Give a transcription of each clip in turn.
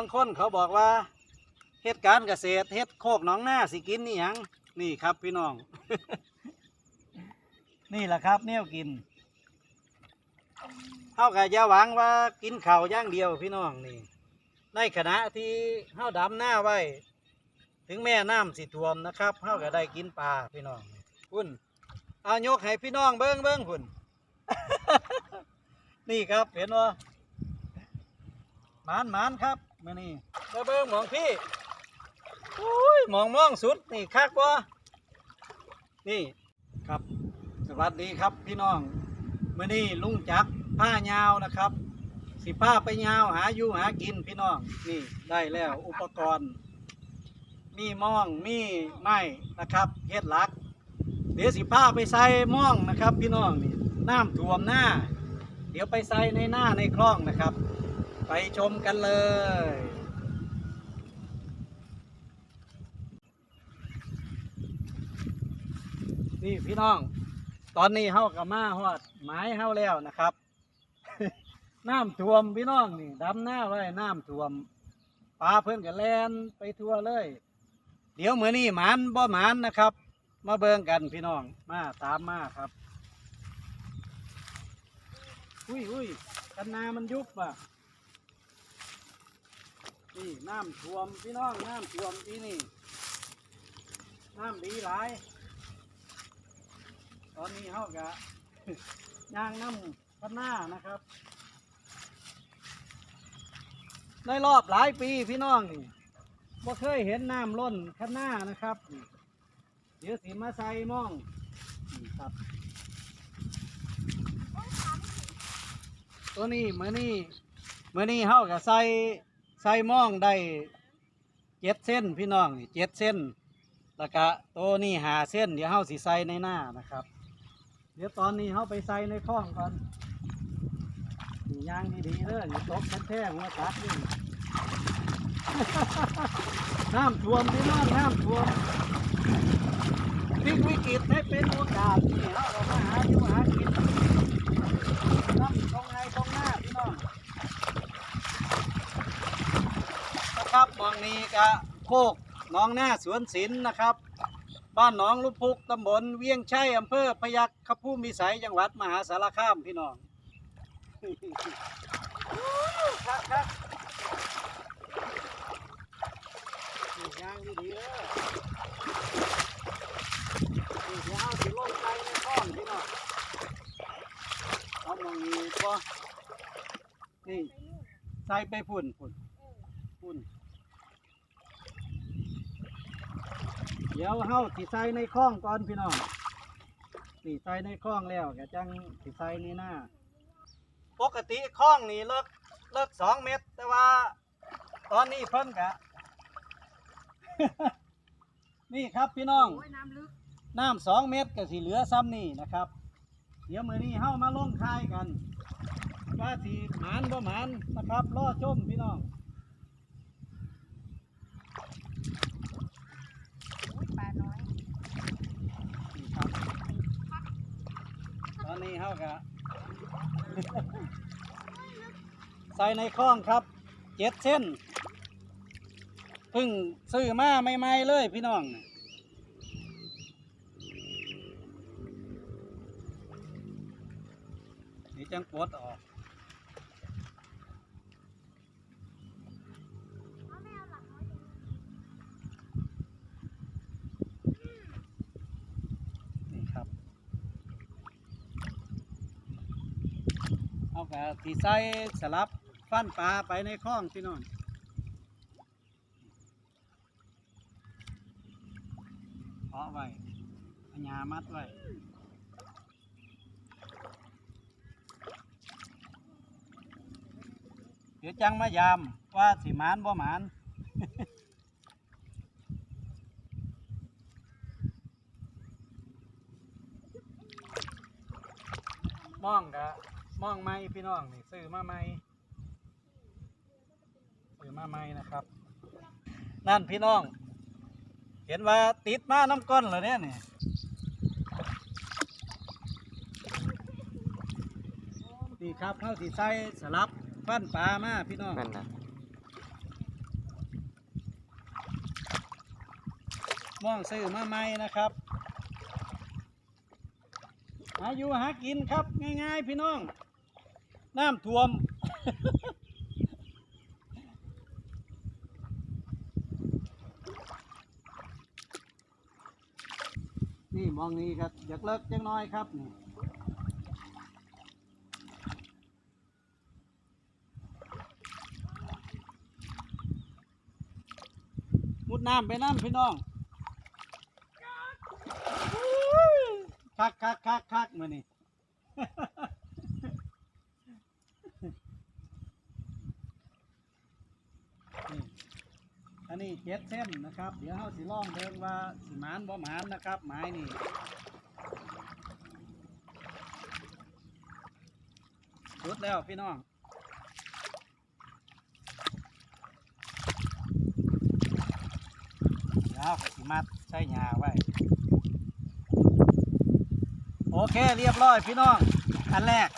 างคนเขาบอกว่าเฮ็ดการเกษตรเฮ็ดโคกหนองหน้าสิกินนี่หยังนี่ครับพี่น้อง นี่แหละครับแนวกินเฮาก็อย่าหวังว่ากินข้าวอย่างเดียวพี่น้องนี่ ในขณะที่เฮาดำหน้าไว้ ถึงแม่น้ำสิท่วมนะครับเฮาก็ได้กินปลาพี่น้องคุณเอายกให้พี่น้องเบิ้งเบิ้งคุณนี่ครับเห็นว่าหมานหมานครับ มานี่เบิ้งเบิ้งมองพี่อุ้ยมองมองสุดนี่คักบ่นี่ครับ สวัสดีครับพี่น้องมื่อนี้ลุงจักผ้ายาวนะครับ สิผ้าไปยาวหาอยู่หากินพี่น้องนี่ได้แล้วอุปกรณ์ มีม่องมีไม้นะครับเฮ็ดลัก เดี๋ยวสิผ้าไปใส่ม่องนะครับ พี่น้องนี่น้ำท่วมหน้า เดี๋ยวไปใส่ในหน้าในคลองนะครับ ไปชมกันเลย นี่พี่น้อง ตอนนี้เฮากับมาฮอดหมายเฮาแล้วนะครับ น้ำท่วมพี่น้องนี่ดำหน้าไว้น้ำท่วมปลาเพิ่นก็แลนไปทั่วเลย เดี๋ยวมือนี้หมานบ่หมานนะครับ มาเบิ่งกันพี่น้องมาตามมาครับ อุ้ยอุ้ยกันนามันยุบอะ นี่น้ำท่วมพี่น้องน้ำท่วมที่นี่น้ำดีหลาย ตอนนี้เฮากะย่างน้ำพันหน้านะครับในรอบหลายปีพี่น้องนี่บ่เคยเห็นน้ำล้นคันหน้านะครับ เดี๋ยวสิมาใส่ม่องครับตัวนี้มื้อนี้มื้อนี้เฮาก็ใส่ ใส่ม่องได้เจ็ดเส้นพี่น้องนี่เจ็ดเส้นแล้วก็ตัวนี้หาเส้นเดี๋ยวเฮาสิใส่ในหน้านะครับ เดี๋ยวตอนนี้เฮาไปใส่ในคล้องก่อนนี่ย่างดีๆเด้ออย่าตกแท้ๆหัวตัดนี่น้ำท่วมพี่น้องน้ำท่วมพลิกวิกฤตให้เป็นโอกาสนี่เฮาก็มาหาอยู่หากินน้ำตรงไหนตรงหน้าพี่น้องนะครับ มองนี้ก็โคกน้องหน้าสวนศิลป์นะครับ บ้านหนองลุพุกตำบลเวียงชัยอำเภอพยัคฆภูมิสัยจังหวัดมหาสารคามพี่น้องครับครับยางดีๆเด้อนี่เดี๋ยวเอาสิลงใจในคลองพี่น้องเอามองนี้ก็นี่ใส่ไปพุ่นพุ่นพุ่น เดี๋ยวเฮาสิใส่ในคลองก่อนพี่น้องสิใส่ในคลองแล้วก็จังสิใส่ในหน้า ปกติคลองนี่เลิกเลิกสองเมตร แต่ว่า ตอนนี้เพิ่นกะ นี่ครับพี่น้อง โอ้ยน้ำลึกน้ำสองเมตรก็สิเหลือซ้ำนี่นะครับ เดี๋ยวมือนี้เฮามาลงคายกัน ว่าสิหมานบ่หมานนะครับรอชมพี่น้อง โอ้ยปลาน้อย นี่ครับตอนนี้ เฮากะ ใส่ในคล้องครับเจ็ดเส้นเพิ่งซื้อมาใหม่ๆเลยพี่น้องนี่จังปวดออกนี่ครับ เอากะ ที่ใส่สลับฟันปลาไปในคลองพี่น้องเพาะไว้เอาหญ้ามัดไว้เดี๋ยวจังมายามว่าสิมานบ่หมานมองกะ มองไหมพี่น้องนี่ซื้อมาไหม้ซื้อมาไหมนะครับ นั่นพี่น้อง เห็นว่าติดมาน้ำก้นเหรอเนี่ยนี่นี่ครับเข้าสีไส้สลับฟันปลามาพี่น้องนั่นนะมองซื้อมาใหม่นะครับอายุหากินครับง่ายๆพี่น้อง น้ำท่วม นี่มองนี้ครับอยากเลิกจังน้อยครับนี่มุดน้ำไปน้ำพี่น้องคักคักคักคักมือนี่นี่อันนี้ เจ็ดเส้นนะครับ เดี๋ยวเราสิล่องเดินว่าสิหมานบ่หมานนะครับไม้นี่สุดแล้วพี่น้องเดี๋ยวเราสิมัดใส่หญ้าไว้ โอเคเรียบร้อยพี่น้อง อันแรก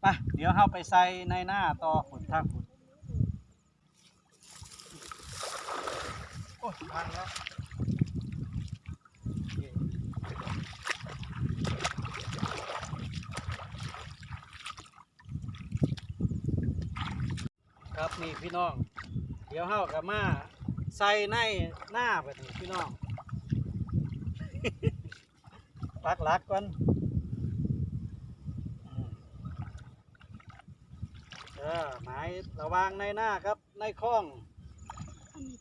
ไปเดี๋ยวเราไปใส่ในหน้าต่อผุนทางผุนโอ้ยพังแล้วครับ นี่พี่น้อง เดี๋ยวเฮากับมาใส่ในหน้าไปนี่พี่น้องปักหลักก่อนเออหมายระวางในหน้าครับในคล้อง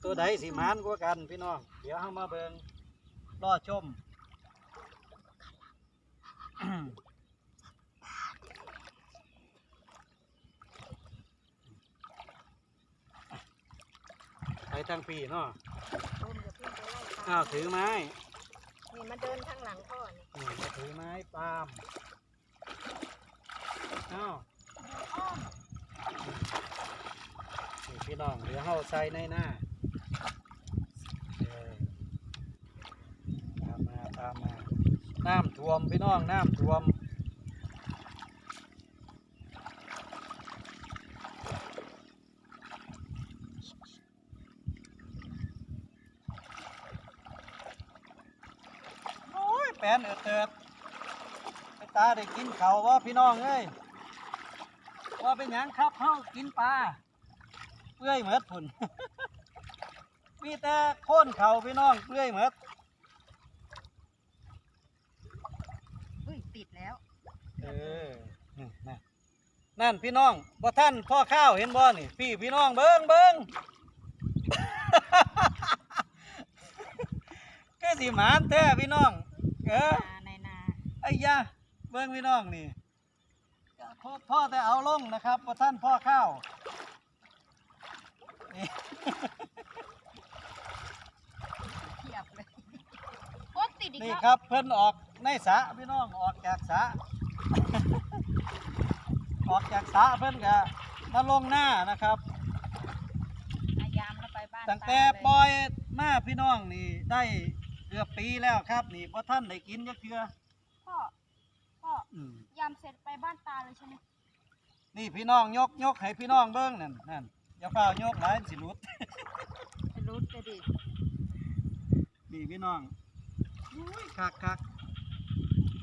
ตัวใดสิหมานกว่ากันพี่น้อง เดี๋ยวเฮามาเบิงรอชม ไปทางปีเนาะโอมอย่าเพิ่งไปไล่ตามอ้าวถือไม้นี่มาเดินข้างหลังพ่อนี่นี่มาถือไม้ปาล์มอ้าวอ้อมนี่พี่น้องเดี๋ยวเฮาใส่ในหน้าเออตามมาตามมาน้ำท่วมพี่น้องน้ำท่วม โอ้ยแป นเอิดเติดไปตาได้กินเขาวว่าพี่น้องเอ้ยว่าเป็นหยังครับเฮากินปลาเปื่อยเหมือดผุน มีแต่โค่นเขาพี่น้องเปื่อยเหมือดอุ้ยติดแล้ว เออนี่นะนั่นพี่น้องบ่ท่านพ่อข้าวเห็นบ่นี่พี่พี่น้องเบิ้งเบิ้ง ก็สิหมานแท้พี่น้อง เออนาในนาไอ้ยาเบิ้งพี่น้องนี่พ่อพ่อแต่เอาลงนะครับบ่ท่านพ่อข้าวนี่ เทียบเลยโคตรติดอีกนี่แล้วครับเพิ่นออกในสระพี่น้องออกจากสระ ออกจากสระเพิ่นก็มาลงหน้านะครับ อายามแล้วไปบ้านตั้งแต่าเลยปล่อยมาพี่น้องนี่ได้เกือบปีแล้วครับ นี่พอท่านได้กินยักเทือพ่อ พ่ออืมยำเสร็จไปบ้านตาเลยใช่ไหมนี่พี่น้องยกยกให้พี่น้องเบิ้งนั่นนั่นอย่าเฝ้าวยกหลายสิหลุดจะรุดไปดินี่พี่น้องอุ้ยคักคัก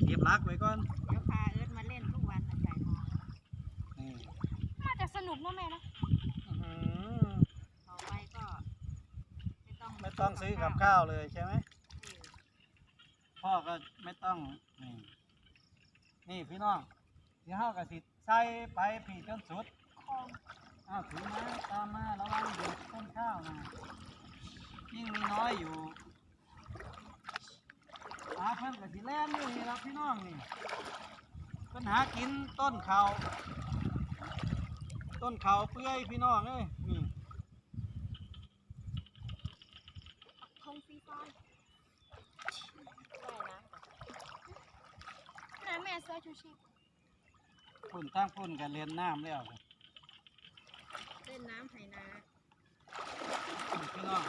เก็บลักไว้ก่อนเดี๋ยวพาเอิร์ธมาเล่นทุกวันนะใจมองนี่น่าจะสนุกนะแม่นะอื้อหือต่อไปก็ ไม่ต้องไม่ต้องซื้อกับข้าวเลยใช่ไหมเออ พ่อก็ไม่ต้องนี่นี่พี่น้องเดี๋ยวเฮาก็สิใส่ไปผีจนสุดคอมอ้าวถือมาตามมาระวังเด็กต้นข้าวนะยิ่งมีน้อยอยู่หาเพิ่นกับสิแล่นนี่ครับพี่น้องนี่เพิ่นหากินต้นเขาต้นเขาเปื่อยพี่น้องเอ้ยนี่ คงฟรีไฟร์ ว่ายน้ำก่อน ไหนแม่ เสื้อชูชีพพุ่นตั้งพุ่นกันเรียนน้ำแล้วนี่เล่นน้ำไหนาพี่น้อง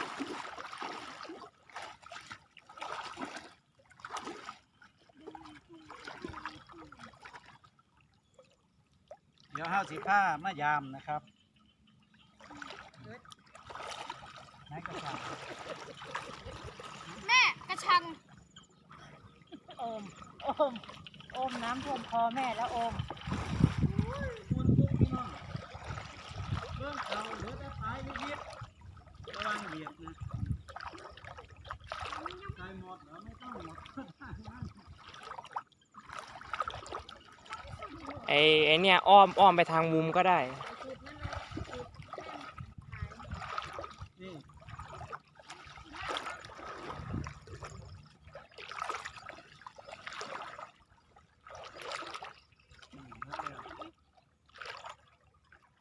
เดี๋ยวห้าสิผ้ามายามนะครับ เอิร์ธ ไหนกระชา อมโอมน้ำท่วมค อแม่แล้วอมคุณปุ๊กพี่น้องเรื่องเขาเหลือแต่ปลายนิดๆระวังเหยียบนะใส่หมดเหรอไม่ต้องหมดไอไอเนี่ยอ้อมอ้อมไปทางมุมก็ได้ จุดนั่นเลยจุดแม่ขาย นี่อืมแล้ว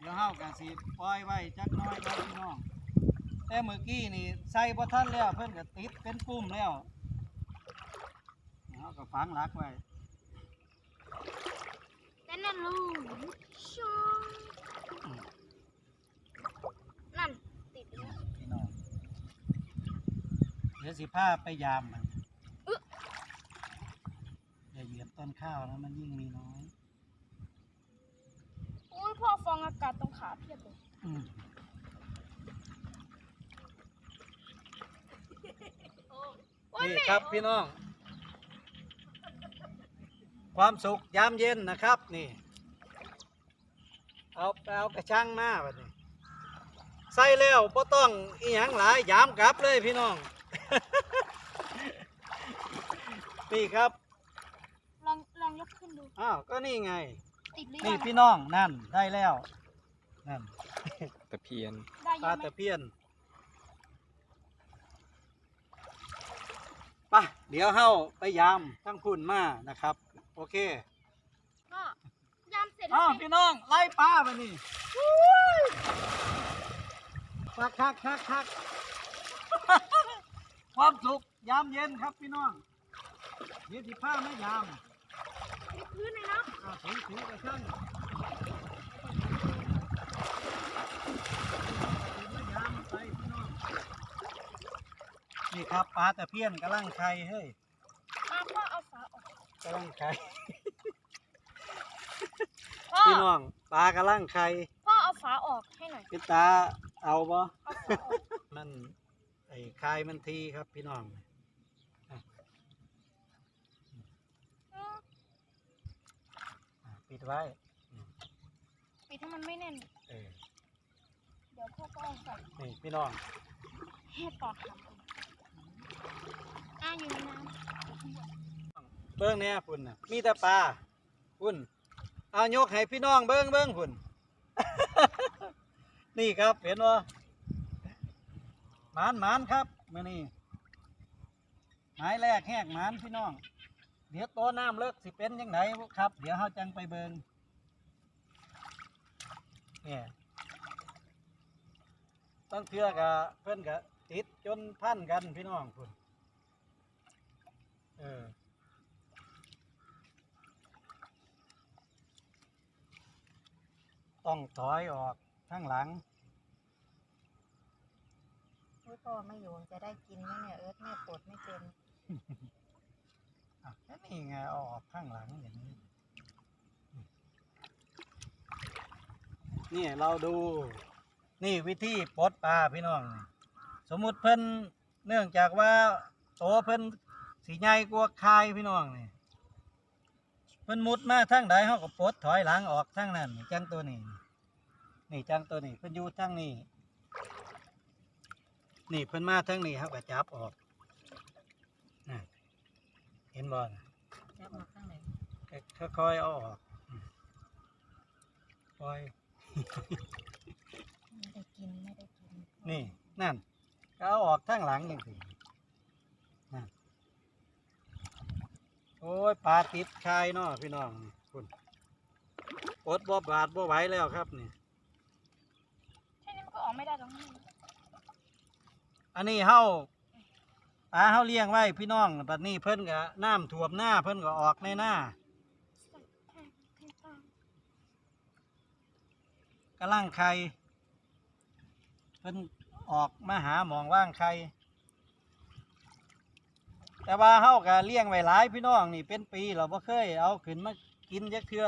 เดี๋ยว เดี๋ยวเฮากันสิปล่อยไว้จักหน้อยไว้พี่น้อง แต่เมื่อกี้นี่ใส่บ่ทันแล้วเพิ่นก็ติดเป็นปุ่มแล้วเฮาก็ฝังหลักไว้แต่นั่นลูกชงนั่นติดแล้วพี่น้องเดี๋ยวสิพาไปยามมันอย่าเหยียบต้นข้าวนะมันยิ่งมีน้อยอุ้ย พ่อฟองอากาศตรงขาเพียบเลยอืมนี่ครับพี่น้อง ความสุขยามเย็นนะครับนี่เอาไปเอากระชังมาแบบนี้ใส่แล้วก็ต้องอีหยังหลายยามกลับเลยพี่น้อง นี่ครับลองลองยกขึ้นดู อ้าวก็นี่ไง ติดหรือนี่ยังพี่น้องนั่นได้แล้วนั่นตะเพียน ได้ปเยลาอะไหมตะเพียนไปะเดี๋ยวเฮาไปยามทั้งคุณมานะครับ โอเคก็ยามเสร็จแล้อ้าววสิพี่น้องไล่ปลาไปนี่คักคักคักคักความสุขยามเย็นครับพี่น้องเดี๋ยวสิผ้าไม่ยามมี พื้นเลยนะอ่าถือถือกระช่างไม่ยามไปพี่น้องนี่ครับปลาตะเพียนกำลังไข่เฮ้ยมาพ่อเอาฝาออกกำลังไข่พ่อพี่น้องปลากำลังไข่พ่อเอาฝาออกให้หน่อยพี่ตาเอาบ่เอาฝาออกมันไอ้คายมันทีครับพี่น้องอะอะ ปิดไว้ปิดให้มันไม่แน่น เออเดี๋ยวพ่อก็เอาใส่นี่พี่น้องเห็ดปอดทำอ่าอยู่ในน้เบิ้งเนี่ยพุ่นน่ะมีแต่ปลาพุ่นเอายกให้พี่น้องเบิ้งเบิ้งพุ่น นี่ครับเห็นว่าหมานหมานครับมื่อนี้หมายแรกแหกหมานพี่น้อง เดี๋ยวโตน้ำเลิกสิเป็นยังไงครับ เดี๋ยวเฮาจังไปเบิงเนี่ยต้องเชื่อกับเพื่อนกับติดจนพันกันพี่น้องพุ่นเออต้องถอยออกข้างหลังอุ้ยพ่อไม่อยู่จะได้กินไหมเนี่ยเอิร์ธแม่ปลดไม่เป็น อะนี้ไงเอาออกข้างหลังอย่างนี้ นี่เราดู นี่วิธีปลดปลาพี่น้อง สมมุติเพิ่นเนื่องจากว่าโตเพิ่นสีใหญ่กว่าคายพี่น้องนี่เพิ่นมุดมาทางใดเฮาก็ปลดถอยหลังออกทางนั้นจังตัวนี้ นี่จังตัวนี้เพิ่นอยู่ทางนี้ นี่เพิ่นมาทางนี้เฮาก็จับออก เห็นบ่น่ะจับมาข้างไหนค่อยๆเอาออกอืมปล่อยไม่ได้กินไม่ได้กินนี่นั่นก็เอาออกทางหลังอย่างสินั่นโอ้ยปลาติดคายเนาะพี่น้องนี่คุณอดบ่บาดบ่ไหวแล้วครับนี่ำแค่นี้มันก็ออกไม่ได้หรอกนี่อันนี้เฮา ปลาเฮาเลี้ยงไว้พี่น้องบัดนี้เพิ่นก็น้ำท่วมหน้าเพิ่นก็ออกในหน้าใส่แค่แค่ตามกำลังไข่เพิ่นออกมาหาหมองว่างไข่แต่ว่าเฮาก็เลี้ยงไว้หลายพี่น้องนี่เป็นปีเราบ่เคยเอาขึ้นมากินจักเทื่อ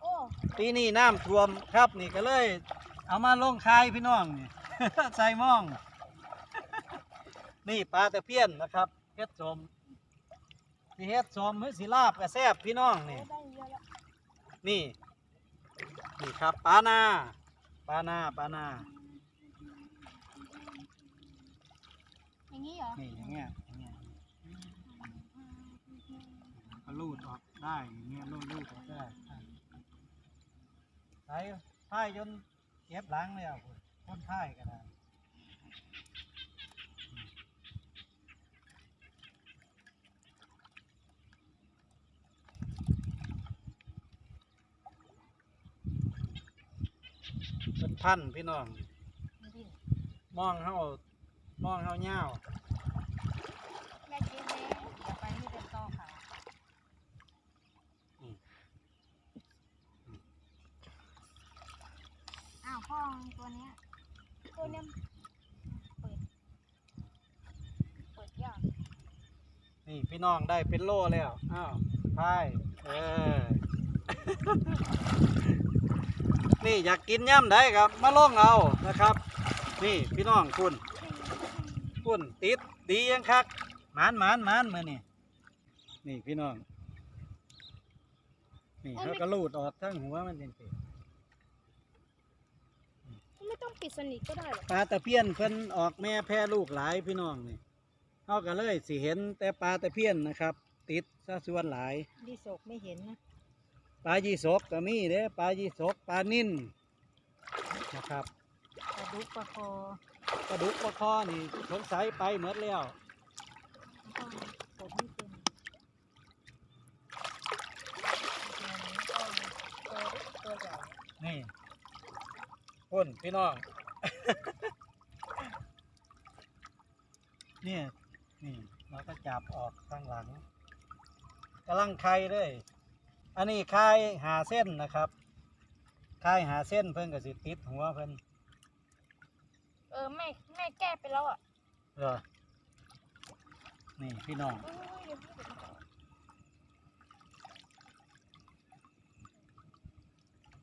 โอ้ปีนี้น้ำท่วมครับนี่ก็เลย เอามาลงคายพี่น้องนี่ ใส่หมอง นี่ปลาตะเพียนนะครับเพชรสมสิเฮ็ดสมหรือสิลาบก็แซ่บพี่น้องนี่ได้เยอะแล้วนี่นี่ครับปลานาปลานาปลานาอย่างนี้เหรอนี่อย่างเงี้ยอย่างเงี้ยก็รูดออกได้อย่างเงี้ยรูดรูดออกได้ใส่ท้ายจนเก็บหล้างเลยอะคุณคนท้ายก็ได้ เป็นพันพี่น้อง มองเฮามองเฮาเงาแม่กินแล้วอย่าไปนี่เป็นต่อค่ะอ้าวพ่อตัวเนี้ยตัวเนี้ยเปิด เปิดยากนี่พี่น้องได้เป็นโล่แล้ว อ้าวพาย เออ นี่อยากกินย่ำได้ครับ มาล่องเอานะครับ นี่พี่น้องคุณคุณติดดียังคักหมานหมานหมานมานี่นี่พี่น้อง นี่เขาก็ลูดออกทั้งหัวมันจริงไม่ต้องปิดสนิทก็ได้หรอกๆปลาตะเพียนเพิ่นออกแม่แพร่ลูกหลายพี่น้องนี่เขาก็เลยสิเห็นแต่ปลาตะเพียนนะครับ ติดซะส่วนหลายดีศกไม่เห็นนะ ปลายีสกก็มีเด้ปลายีสกปลานิ่นนะครับปลาดุกปลาคอปลาดุกปลาคอนี่สงสัยไปหมดแล้วก็ผมไม่เป็นตัวนี้ก็ตัวตัวใหญ่นี่คุณพี่น้อง เนี่ย นี่เราก็จับออกข้างหลังกำลังไข่เลย อันนี้ไข่หาเส้นนะครับไข่หาเส้นเพิ่นก็สิติดหัวเพิ่นเออแม่แม่แก้ไปแล้วอะเหรอนี่พี่น้องเอ้ยเดี๋ยวพี่เดี๋ยวพี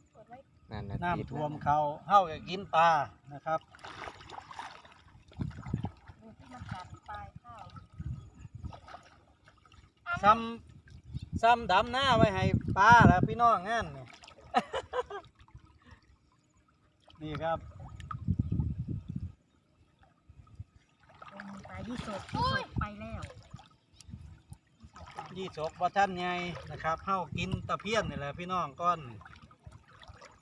่เปิดไว้นั่นนะติดน้ำท่วมแล้วนะเขาเฮาก็กินปลานะครับดูที่มันกัดปลายข้าวซ้ำซ้ำดำหน้าไว้ให้ปลาแล้วพี่น้องงั้นนี่ นี่ครับเป็นปลายี่สกยี่สกไปแล้วยี่สกบ่ท่านใหญ่นะครับเฮากินตะเพียนนี่แหละพี่น้องก้อน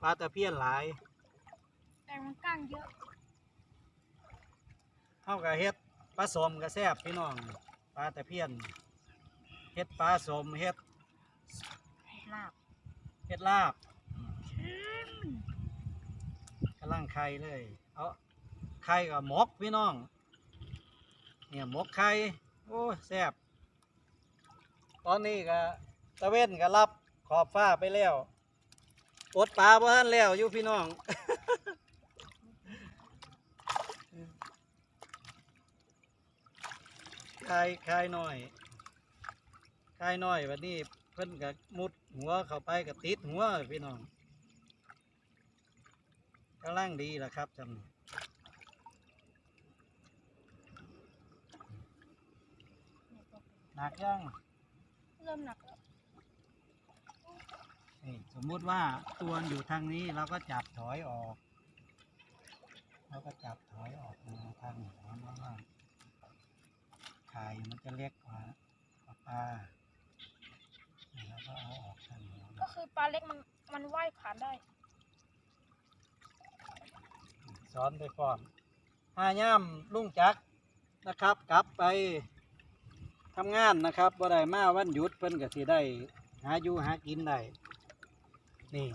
ปลาตะเพียนหลายแต่มันก้างเยอะเฮาก็เฮ็ดปลาสมก็แซ่บพี่น้องปลาตะเพียนเฮ็ดปลาสมเฮ็ด ลาบเฮ็ดลาบกำลังไข่เลย เอาไข่กับหมกพี่น้อง เนี่ยหมกไข่ โอ้แซ่บ ตอนนี้ก็ตะเวนก็รับขอบฟ้าไปแล้ว อดปลาบ่ทันแล้วอยู่พี่น้องคายคายหน่อยคายหน่อยวันนี้ เพิ่นก็มุดหัวเข้าไปก็ติดหัวพี่น้องกำลังดีละครับจำนี้หนักยังเริ่มหนักแล้วนี่สมมุติว่าตัวอยู่ทางนี้เราก็จับถอยออก เราก็จับถอยออกมาทางหัวมันว่าไข่มันจะเล็กกว่าปลาปา ก็คือปลาเล็กมันมันว่ายผ่านได้สอนไปพร้อมหาย่ำลุงจักนะครับ กลับไปทำงานนะครับบ่ได้มาวันหยุดเพิ่นก็สิได้ หาอยู่หากินได้นี่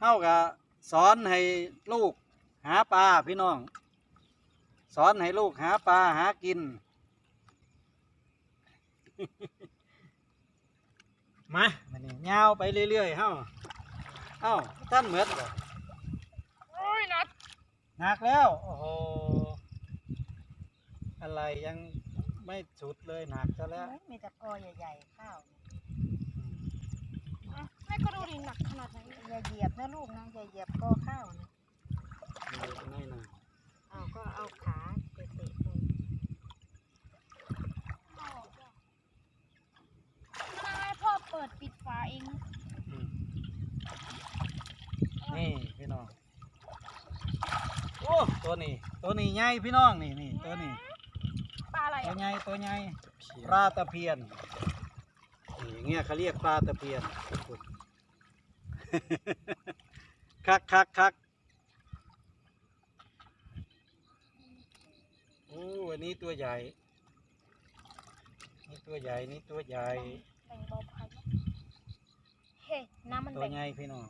เฮาก็สอนให้ลูกหาปลาพี่น้อง สอนให้ลูกหาปลาหากิน มามันนี่ยาวไปเรื่อยๆเฮาเอ้าท่านเหมือนบ่โอ้ยนัดหนักแล้ว โอ้โห อะไรยังไม่สุดเลยหนักซะแล้วเฮ้ยมีแต่กอใหญ่ๆ ข้าวอะแม่ก็ดูดิหนักขนาดไหนอย่าเหยียบนะลูกนะอย่าเหยียบกอข้าวนะดูง่ายหน่อยเอาก็เอาขา ปิดปิดฝาเองนี่พี่น้อง โอ้ตัวนี้ ตัวนี้ใหญ่พี่น้องนี่นี่ตัวนี้ ปลาอะไรตัวใหญ่ตัวใหญ่ปลาตะเพียนนี่เงี้ยเขาเรียกปลาตะเพียน คักคักคักโอ้วันนี้ตัวใหญ่ นี่ตัวใหญ่ นี่ตัวใหญ่ เฮ้น้ำมันตัวแบ่งใหญ่พี่น้อง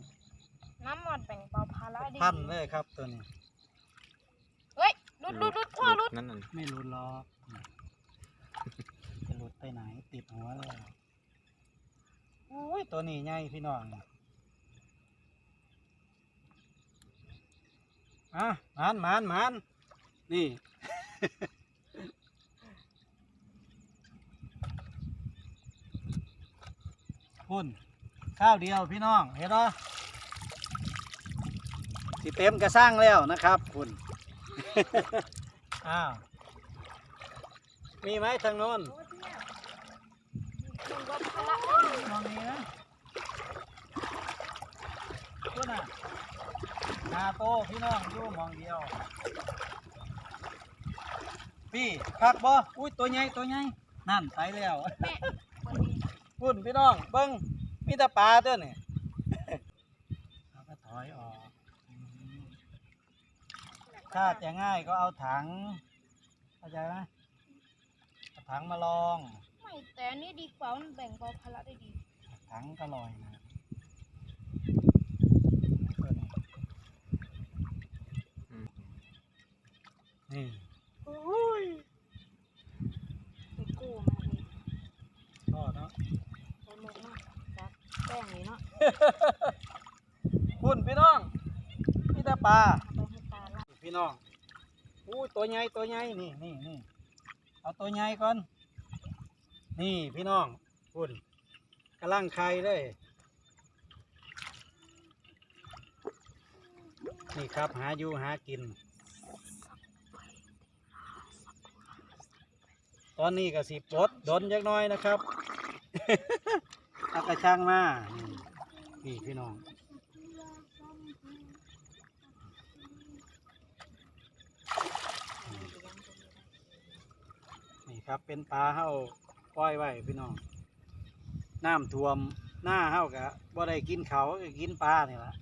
น้ำมันแบ่งเบาภาระดีพันเลยครับตัวนี้ เฮ้ยรุดรุดรุดพ่อรุดนั่นน่ะไม่หลุดหรอกจะหลุดไปไหนติดหัวเลยโอ้ยตัวนี้ใหญ่พี่น้องอะหมานหมานหมานนี่คุณ ข้าวเดียวพี่น้องเห็นไหมสิเต็มกระสร้างแล้วนะครับคุณ อ้าว มีไหมทางโน้นแบ่งเบาภาระดีมองนี้นะคุณอะนาโตพี่น้องอยู่มองเดียว พี่คักบ่อุ้ยตัวใหญ่ตัวใหญ่นั่นไปแล้วแม่วันนี้พุ่นพี่น้องเบิ้ง มีแต่ปลาเด้อนี่เราก็ถอยออกอืมถ้าจะง่ายก็เอาถังเข้าใจไหมเอาถังมาลอง ไม่แต่อันนี้ดีกว่ามันแบ่งเบาภาระได้ดี ถังก็ลอยนะตัวนี้อืมนี่ไปกู้มาเลย ก็เนาะ ไปหมดเนาะจัดแป้งนี่เนาะพุ่นพี่น้องมีแต่ปลาเอาไปให้ตาละพี่น้องอู้ตัวใหญ่ตัวใหญ่นี่นี่นี่เอาตัวใหญ่ก่อน นี่พี่น้องพุ่นกำลังไข่เลยนี่ครับหาอยู่หากิน ตอนนี้ก็สิปลดดนจักหน้อยนะครับ เอากระช่างมานี่นี่พี่น้องนี่ครับเป็นปลาเฮาปล่อยไว้พี่น้องน้ำท่วมหน้าเฮากะบ่ได้กินเขาก็กินปลานี่ละ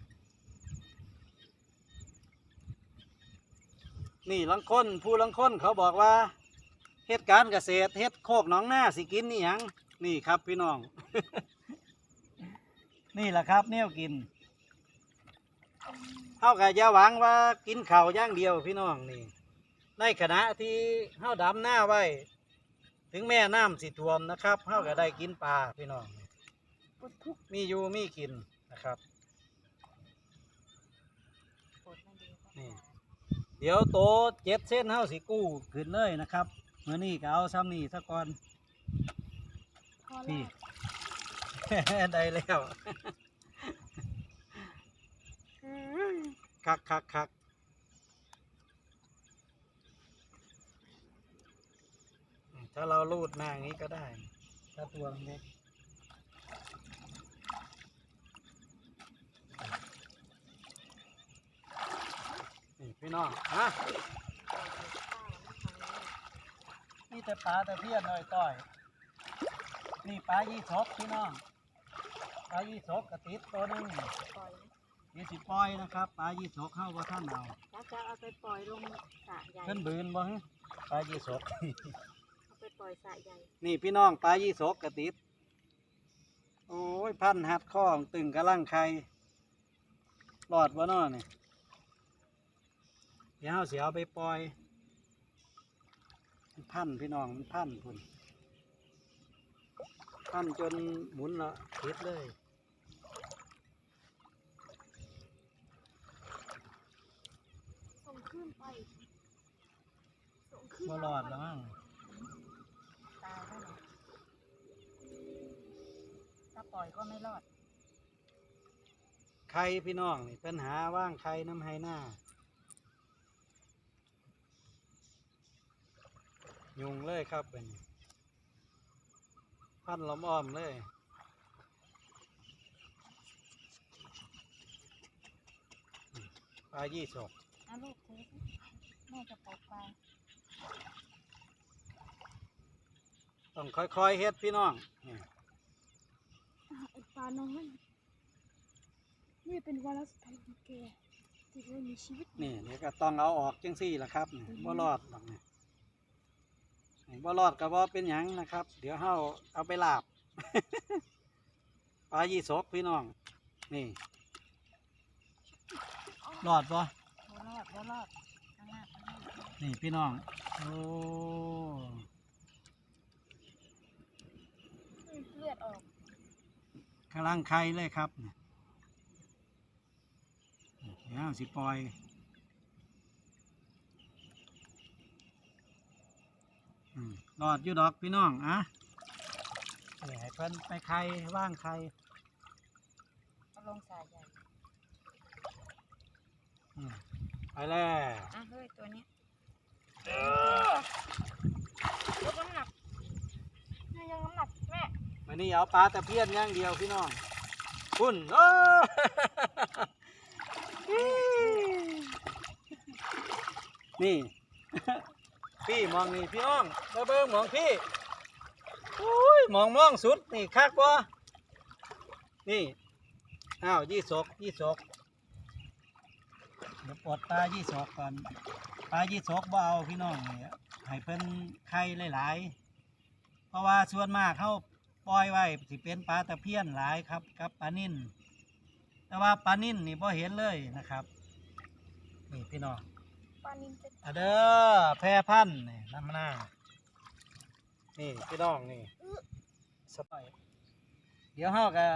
นี่ลังคนผู้ลังคนเขาบอกว่าเฮ็ดการเกษตรเฮ็ดโคกหนองหน้าสิกินนี่ยังนี่ครับพี่น้อง นี่แหละครับแนวกินเฮากะอย่าหวังว่ากินข้าวอย่างเดียวพี่น้องนี่ ในขณะที่เฮาดำหน้าไว้ ถึงแม่น้ำสิท่วมนะครับเฮาก็ได้กินปลาพี่น้องปวดทุกมีอยู่มีกินนะครับปวดไม่ดีก็นี่เดี๋ยวโตเจ็ดเส้นเฮาสิกู้ขึ้นเลยนะครับเมื่อนี้ก็เอาซ้ำนี่ซะก่อนพอพี่แล้ว ได้แล้วคักคักคักถ้าเราลูดมาอย่างนี้ก็ได้ ถ้าตัวมันเล็กนี่พี่น้องฮะนี่แต่ปลาแต่เพี้ยนหน่อยต้อย นี่ปลายี่สกพี่น้องป ลายี่สกกระติดตัวหนึงปล่อยเดี๋ยวสิปล่อยนะครับปลายี่สกเข้าว่าท่านเอาแล้วจะเอาไปปล่อยลงสระใหญ่ เพิ่นบืนบ่ฮะปลายี่สก เอาไปปล่อยสระใหญ่ นี่พี่น้องปลายี่สกกระติด โอ้ยพันหัดข้องตึงกระลังไข่รอดบ่น้อนี่เดี๋ยวเราเสียเอาไปปล่อยมันพันพี่น้องมันพันพุ่นพันจนหมุนละติดเลย ส่งขึ้นไปส่ง ขึ้นบ่รอดแล้วมั้งตายแล้วเหรอถ้าปล่อยก็ไม่รอดไข่พี่น้องนี่ปัญหาว่างไข่น้ำไห้หน้ายุงเลยครับเป็นพันล้อมอ้อมเลยปลายี่สกอะเอาลูกถือสิแม่จะปลูกปลา ต้องค่อยๆเฮ็ดพี่น้องนี่อะไอ้ปลาน้อยนี่เป็นวาระสุดท้ายของแกที่เคยมีชีวิตนี่เดี๋ยวก็ต้องเอาออกจังซี่ล่ะครับนี่บ่รอดหรอกนี่นี่บ่รอดก็บ่เป็นหยังนะครับ เดี๋ยวเฮาเอาไปลาบ ปลายี่สกพี่น้อง นี่รอดปะบ่รอดบ่รอดข้างหน้าข้างห น้านี่พี่น้อง โอ้เลือดออกกำลังไข่เลยครับนี่เดี๋ยวสิปล่อยอืมรอดอยู่ดอกพี่น้องอะนี่ให้เพิ่นไปไข่ว่างไข่เอาลงสายใหญ่อืมไปแล้วอะเฮ้ยตัว เนี้ยลดน้ำหนักแม่ยังน้ำหนักแม่วันนี้เอาปลาตะเพียนอย่างเดียวพี่น้องคุณโอ้นี่ พี่มองนี่พี่น้องเบเบิ้งมองพี่อุ้ยมองมองสุดนี่คักวะนี่อ้าวยี่สกยี่สก เดี๋ยวปลดปลายี่สกก่อนปลายี่สกบ่เอาพี่น้องนี่ให้เพิ่นไข่หลายๆ เพราะว่าส่วนมากเขาปล่อยไว้สิเป็นปลาตะเพียนหลายครับกับปลานิ่นแต่ว่าปลานิ่นนี่พอเห็นเลยนะครับนี่พี่น้องปลานินจะอะเด้อแพรพันธุ์นี่น้ำหน้านี่พี่น้องนี่สบายเดี๋ยวเฮาก็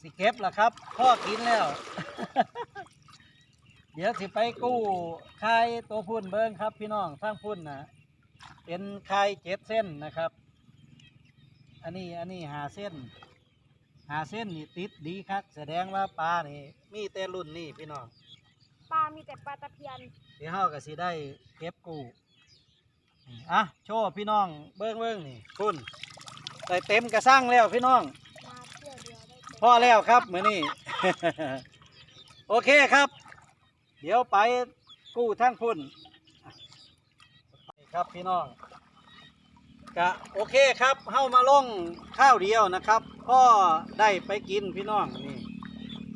สิเก็บละครับพ่อกินแล้ว เดี๋ยวสิไปกู้คายตัวพุ่นเบิ้งครับ พี่น้องทั้งพุ่นนะเป็นคายเจ็ดเส้นนะครับ อันนี้อันนี้หาเส้น หาเส้นนี่ติดดีครับ แสดงว่าปลานี่มีแต่รุ่นนี่พี่น้องปลามีแต่ปลาตะเพียนเดี๋ยวเฮาก็สิได้เก็บกู้นี่อะโชว์พี่น้องเบิ้งเบิ้งนี่คุณใส่เต็มกระสังแล้วพี่น้องมาเที่ยวเดียวได้เต็มพอแล้วครับมื้อนี้โอเคครับ เดี๋ยวไปกู้ทั้งพุ่นครับพี่น้องกะโอเคครับเฮามาล่องข้าวเดียวนะครับพ่อได้ไปกินพี่น้องนี่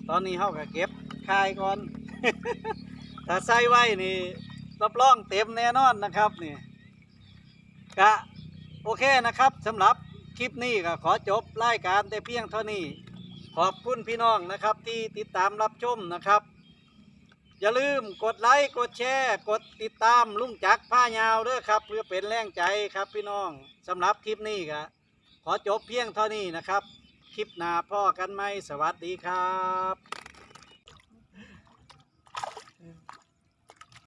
ตอนนี้เฮาก็เก็บคายก่อนถ้าใส่ไว้นี่รับรองเต็มแน่นอนนะครับนี่กะโอเคนะครับสำหรับคลิปนี้ก็ขอจบรายการแต่เพียงเท่านี้ ขอบคุณพี่น้องนะครับที่ติดตามรับชมนะครับ อย่าลืมกดไลค์กดแชร์กดติดตามลุงจักผ้ายาวด้วยครับ เพื่อเป็นแรงใจครับพี่น้องสำหรับคลิปนี้ครับขอจบเพียงเท่านี้นะครับ คลิปหน้าพ่อกันไหมสวัสดีครับ